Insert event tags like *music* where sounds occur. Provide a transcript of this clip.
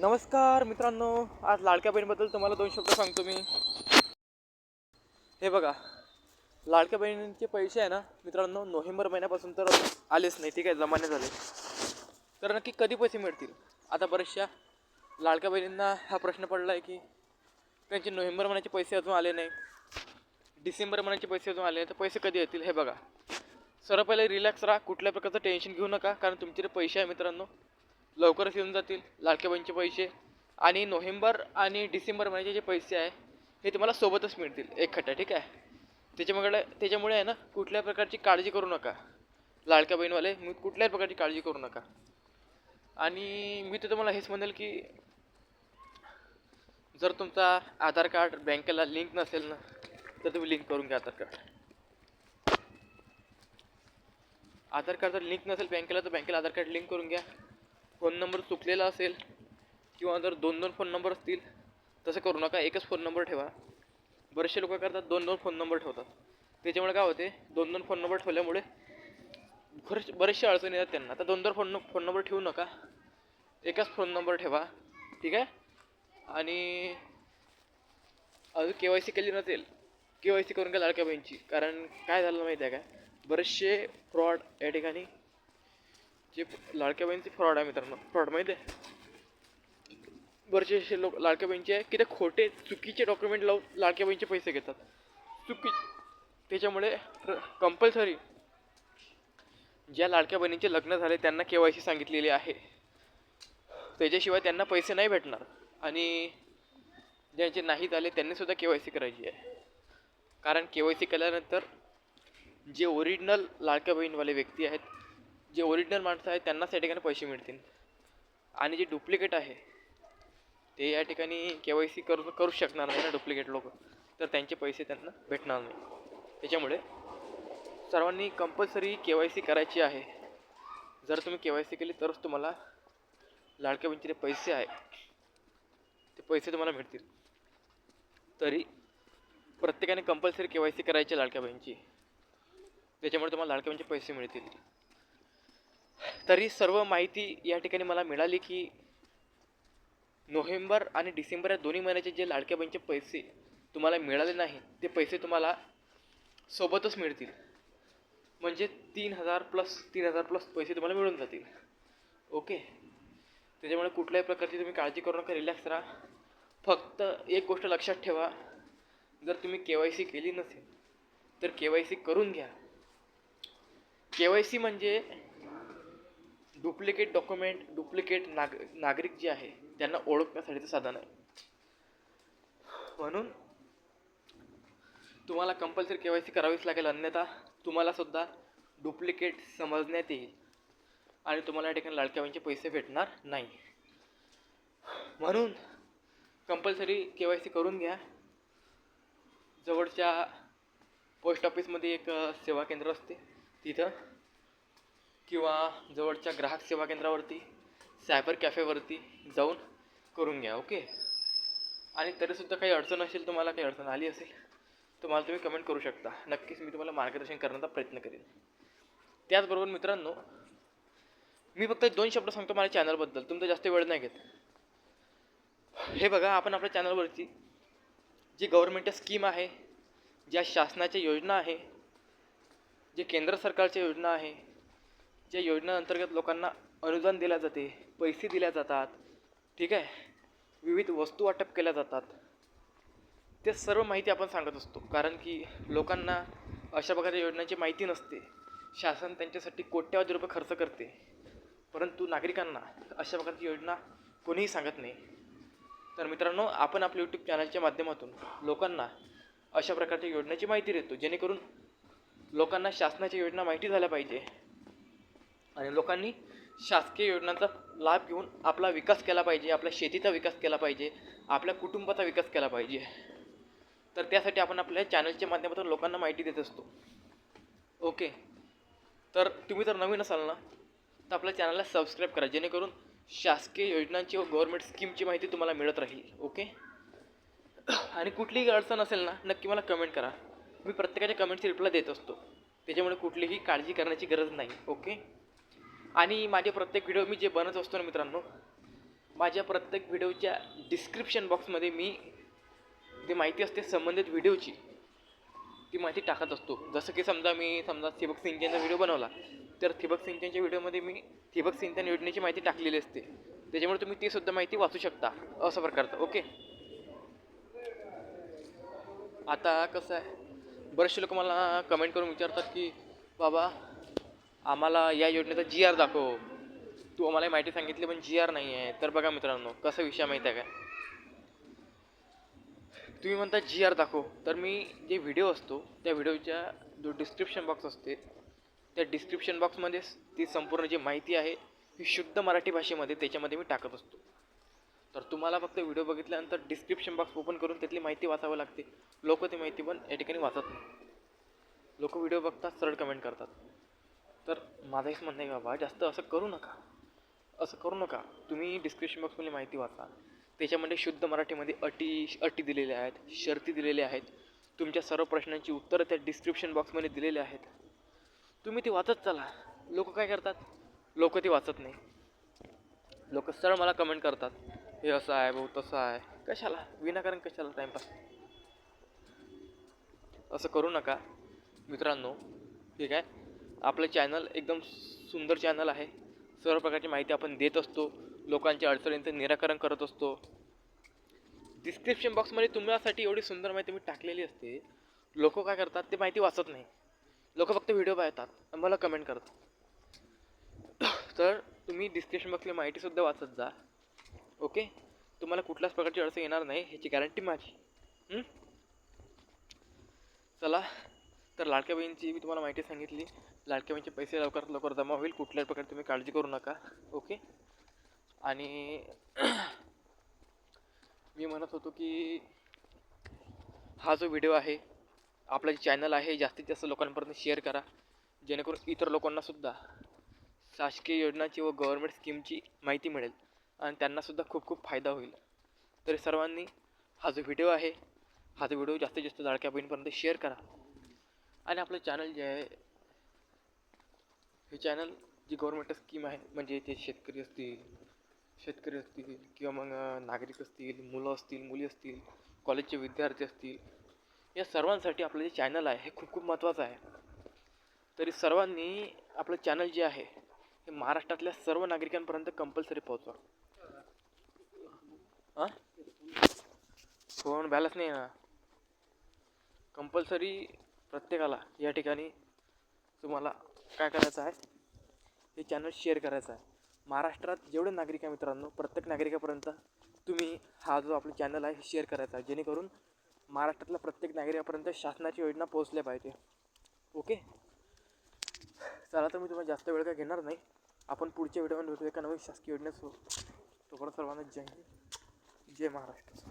नमस्कार मित्रांनो आज लाडक्या बहिणीबद्दल तुम्हाला दोन शब्द सांगतो मी. हे बघा लाडक्या बहिणींचे पैसे आहे ना मित्रांनो नोव्हेंबर महिन्यापासून तर आलेच नाही ठीक आहे जमाने झाले. तर नक्की कधी पैसे मिळतील? आता बऱ्याचशा लाडक्या बहिणींना हा प्रश्न पडला आहे की त्यांचे नोव्हेंबर महिन्याचे पैसे अजून आले नाही. डिसेंबर महिन्याचे पैसे अजून आले नाही तर पैसे कधी येतील? हे बघा. सर्व पहिले रिलॅक्स राहा कुठल्या प्रकारचं टेन्शन घेऊ नका कारण तुमचे पैसे आहे मित्रांनो लवकरच येऊन जातील लाडक्या बहिणीचे पैसे. आणि नोव्हेंबर आणि डिसेंबर महिन्याचे जे पैसे आहे हे तुम्हाला सोबतच मिळतील एकखट्टा ठीक आहे? त्याच्यामुळे त्याच्यामुळे आहे ना कुठल्या प्रकारची काळजी करू नका. लाडक्या बहीणवाले मी कुठल्याही प्रकारची काळजी करू नका. आणि मी तर तुम्हाला हेच म्हणेल की जर तुमचा आधार कार्ड बँकेला लिंक नसेल ना तर तुम्ही लिंक करून घ्या आधार कार्ड. आधार कार्ड जर लिंक नसेल बँकेला तर बँकेला आधार कार्ड लिंक करून घ्या. फोन नंबर चुकलेला असेल किंवा जर दोन दोन फोन नंबर असतील तसं करू नका. एकच फोन नंबर ठेवा. बरेचसे लोक करतात दोन दोन फोन नंबर ठेवतात. त्याच्यामुळे काय होते दोन दोन फोन नंबर ठेवल्यामुळे बरेच बरेचसे अडचणी येतात त्यांना. आता दोन दोन फोन फोन नंबर ठेवू नका. एकच फोन नंबर ठेवा. ठीक आहे? आणि अजून के वाय सी केली नसेल के वाय सी करून घ्या लाडक्या बहिणीची. कारण काय झालं माहिती आहे का? बरेचसे फ्रॉड या ठिकाणी जे लाडक्या बहिणीचे फ्रॉड आहे मित्रांनो. फ्रॉड माहिती आहे? बरेचसे असे लोक लाडक्या बहिणीचे आहे की ते खोटे चुकीचे डॉक्युमेंट लावून लाडक्या बहिणीचे पैसे घेतात. चुकी त्याच्यामुळे कंपल्सरी ज्या लाडक्या बहिणीचे लग्न झाले त्यांना के वाय सी सांगितलेली आहे. त्याच्याशिवाय त्यांना पैसे नाही भेटणार. आणि ज्यांचे नाही झाले त्यांनीसुद्धा के वाय सी करायची आहे. कारण के वाय सी केल्यानंतर जे ओरिजिनल लाडक्या बहीणवाले व्यक्ती आहेत जे ओरिजिनल माणसं आहेत त्यांनाच या ठिकाणी पैसे मिळतील. आणि जे डुप्लिकेट आहे ते या ठिकाणी के वाय सी करू करू शकणार नाही ना डुप्लिकेट लोक. तर त्यांचे पैसे त्यांना भेटणार नाही. त्याच्यामुळे सर्वांनी कंपल्सरी के वाय सी करायची आहे. जर तुम्ही के वाय सी केली तरच तुम्हाला लाडक्या बहिणीचे जे पैसे आहे ते पैसे तुम्हाला मिळतील. तरी प्रत्येकाने कंपल्सरी के वाय सी करायची लाडक्या बहिणीची. त्याच्यामुळे तुम्हाला लाडक्या बहिणीचे पैसे मिळतील. तरी सर्व माहिती या ठिकाणी मला मिळाली की नोव्हेंबर आणि डिसेंबर या दोन्ही महिन्याचे जे लाडक्या बहिणीचे पैसे तुम्हाला मिळाले नाही ते पैसे तुम्हाला सोबतच मिळतील. म्हणजे तीन हजार प्लस तीन हजार प्लस पैसे तुम्हाला मिळून जातील. ओके? त्याच्यामुळे कुठल्याही प्रकारची तुम्ही काळजी करू नका रिलॅक्स राहा. फक्त एक गोष्ट लक्षात ठेवा जर तुम्ही के वाय सी केली नसेल तर के वाय सी करून घ्या. के वाय सी म्हणजे डुप्लिकेट डॉक्युमेंट डुप्लिकेट नाग नागरिक जे आहे त्यांना ओळखण्यासाठीचं साधन आहे. म्हणून तुम्हाला कंपल्सरी के वाय सी करावीच लागेल अन्यथा तुम्हालासुद्धा डुप्लिकेट समजण्यात येईल आणि तुम्हाला या ठिकाणी लाडक्या पैसे भेटणार नाही. म्हणून कंपल्सरी के वाय सी करून घ्या. जवळच्या पोस्ट ऑफिसमध्ये एक सेवा केंद्र असते तिथं किंवा जवळच्या ग्राहक सेवा केंद्रावरती सायबर कॅफेवरती जाऊन करून घ्या ओके? आणि तरीसुद्धा काही अडचण असेल तुम्हाला काही अडचण आली असेल तर मला तुम्ही कमेंट करू शकता. नक्कीच मी तुम्हाला मार्गदर्शन करण्याचा प्रयत्न करेन. त्याचबरोबर मित्रांनो मी फक्त दोन शब्द सांगतो माझ्या चॅनलबद्दल तुमचा जास्त वेळ नाही घेत. हे बघा आपण आपल्या चॅनलवरती जी गव्हर्मेंट स्कीम आहे ज्या शासनाच्या योजना आहे जे केंद्र सरकारच्या योजना आहे ज्या योजनेअंतर्गत लोकांना अनुदान दिल्या जाते पैसे दिल्या जातात ठीक आहे? विविध वस्तू वाटप केल्या जातात. ते सर्व माहिती आपण सांगत असतो. कारण की लोकांना अशा प्रकारच्या योजनांची माहिती नसते. शासन त्यांच्यासाठी कोट्यावधी रुपये खर्च करते. परंतु नागरिकांना अशा प्रकारची योजना कोणीही सांगत नाही. तर मित्रांनो आपण आपल्या यूट्यूब चॅनलच्या माध्यमातून लोकांना अशा प्रकारच्या योजनेची माहिती देतो. जेणेकरून लोकांना शासनाच्या योजना माहिती झाल्या पाहिजे. आणि लोकांनी शासकीय योजनांचा लाभ घेऊन आपला विकास केला पाहिजे आपल्या शेतीचा विकास केला पाहिजे आपल्या कुटुंबाचा विकास केला पाहिजे. तर त्यासाठी आपण आपल्या चॅनलच्या माध्यमातून लोकांना माहिती देत असतो. ओके. तर तुम्ही जर नवीन असाल ना तर आपल्या चॅनलला सबस्क्राईब करा जेणेकरून शासकीय योजनांची व गव्हर्नमेंट स्कीमची माहिती तुम्हाला मिळत राहील. ओके. आणि कुठलीही अडचण असेल ना नक्की मला कमेंट करा. मी प्रत्येकाच्या कमेंटची रिप्लाय देत असतो. त्याच्यामुळे कुठलीही काळजी करण्याची गरज नाही. ओके. आणि माझे प्रत्येक व्हिडिओ मी जे बनत असतो ना मित्रांनो माझ्या प्रत्येक व्हिडिओच्या डिस्क्रिप्शन बॉक्समध्ये मी जी माहिती असते संबंधित व्हिडिओची ती माहिती टाकत असतो. जसं की समजा मी समजा ठिबक सिंचनचा व्हिडिओ बनवला तर ठिबक सिंचनच्या व्हिडिओमध्ये मी ठिबक सिंचन योजनेची माहिती टाकलेली असते. त्याच्यामुळे तुम्ही ती सुद्धा माहिती वाचू शकता असं प्रकारचं ओके? आता कसं आहे? बरेचसे लोक मला कमेंट करून विचारतात की बाबा आम्हाला या योजनेचा जी आर दाखव. तू आम्हाला माहिती सांगितली पण जी आर नाही आहे. तर बघा मित्रांनो कसा विषय माहिती आहे काय तुम्ही म्हणता जी आर दाखव. तर मी जे व्हिडिओ असतो त्या व्हिडिओच्या जो डिस्क्रिप्शन बॉक्स असते त्या डिस्क्रिप्शन बॉक्समध्ये ती संपूर्ण जी माहिती आहे ही शुद्ध मराठी भाषेमध्ये त्याच्यामध्ये मी टाकत असतो. तर तुम्हाला फक्त व्हिडिओ बघितल्यानंतर डिस्क्रिप्शन बॉक्स ओपन करून त्यातली माहिती वाचावं लागते. लोक ती माहिती पण या ठिकाणी वाचत नाही. लोक व्हिडिओ बघतात सरळ कमेंट करतात. तर माझं हेच म्हणणं आहे बाबा जास्त असं करू नका. असं करू नका. तुम्ही डिस्क्रिप्शन बॉक्समध्ये माहिती वाचा. त्याच्यामध्ये शुद्ध मराठीमध्ये अटी अटी दिलेल्या आहेत शर्ती दिलेल्या आहेत. तुमच्या सर्व प्रश्नांची उत्तरं त्या डिस्क्रिप्शन बॉक्समध्ये दिलेल्या आहेत. तुम्ही ती वाचत चला. लोक काय करतात? लोक ती वाचत नाही. लोक सरळ मला कमेंट करतात. हे असं आहे भाऊ तसं आहे. कशाला? विनाकारण कशाला टाईमपास असं करू नका. मित्रांनो ठीक आहे आपलं चॅनल एकदम सुंदर चॅनल आहे. सर्व प्रकारची माहिती आपण देत असतो. लोकांच्या अडचणींचं निराकरण करत असतो. डिस्क्रिप्शन बॉक्समध्ये तुम्हासाठी एवढी सुंदर माहिती मी टाकलेली असते. लोक काय करतात ते माहिती वाचत नाही. लोक फक्त व्हिडिओ पाहतात. आणि मला कमेंट करतात. तर तुम्ही डिस्क्रिप्शन बॉक्सला माहितीसुद्धा वाचत जा. ओके तुम्हाला कुठल्याच प्रकारची अडचण येणार नाही. ह्याची गॅरंटी माझी. चला. तर लाडक्या बहिणीची मी तुम्हाला माहिती सांगितली. लाडक्या बहिणीचे पैसे लवकरात लवकर जमा होईल. कुठल्याही प्रकारे तुम्ही काळजी करू नका. ओके? आणि *clears throat* मी म्हणत होतो की हा जो व्हिडिओ आहे आपला जे चॅनल आहे जास्तीत जास्त लोकांपर्यंत शेअर करा. जेणेकरून इतर लोकांनासुद्धा शासकीय योजनाची व गव्हर्मेंट स्कीमची माहिती मिळेल आणि त्यांनासुद्धा खूप खूप फायदा होईल. तरी सर्वांनी हा जो व्हिडिओ आहे हा जो व्हिडिओ जास्तीत जास्त लाडक्या बहिणीपर्यंत शेअर करा. आणि आपलं चॅनल जे आहे हे चॅनल जी गव्हर्मेंट स्कीम आहे म्हणजे ते शेतकरी असतील शेतकरी असतील किंवा मग नागरिक असतील मुलं असतील मुली असतील कॉलेजचे विद्यार्थी असतील या सर्वांसाठी आपलं जे चॅनल आहे हे खूप खूप महत्त्वाचं आहे. तरी सर्वांनी आपलं चॅनल जे आहे हे महाराष्ट्रातल्या सर्व नागरिकांपर्यंत कंपल्सरी पोहोचवा. हां फोन बॅलन्स नाही ना कंपल्सरी प्रत्येकाला या ठिकाणी तुम्हाला काय करायचं आहे? हे चॅनल शेअर करायचं आहे. महाराष्ट्रात जेवढे नागरिक आहे मित्रांनो प्रत्येक नागरिकापर्यंत तुम्ही हा जो आपलं चॅनल आहे हे शेअर करायचा आहे. जेणेकरून महाराष्ट्रातल्या प्रत्येक नागरिकापर्यंत शासनाची योजना पोहोचल्या पाहिजे. ओके? चला तर मी तुम्हाला जास्त वेळ काय घेणार नाही. आपण पुढच्या व्हिडिओमध्ये भेटू एका नवीन शासकीय योजनेसह तोपर्यंत सर्वांना जय हिंद. जय महाराष्ट्र.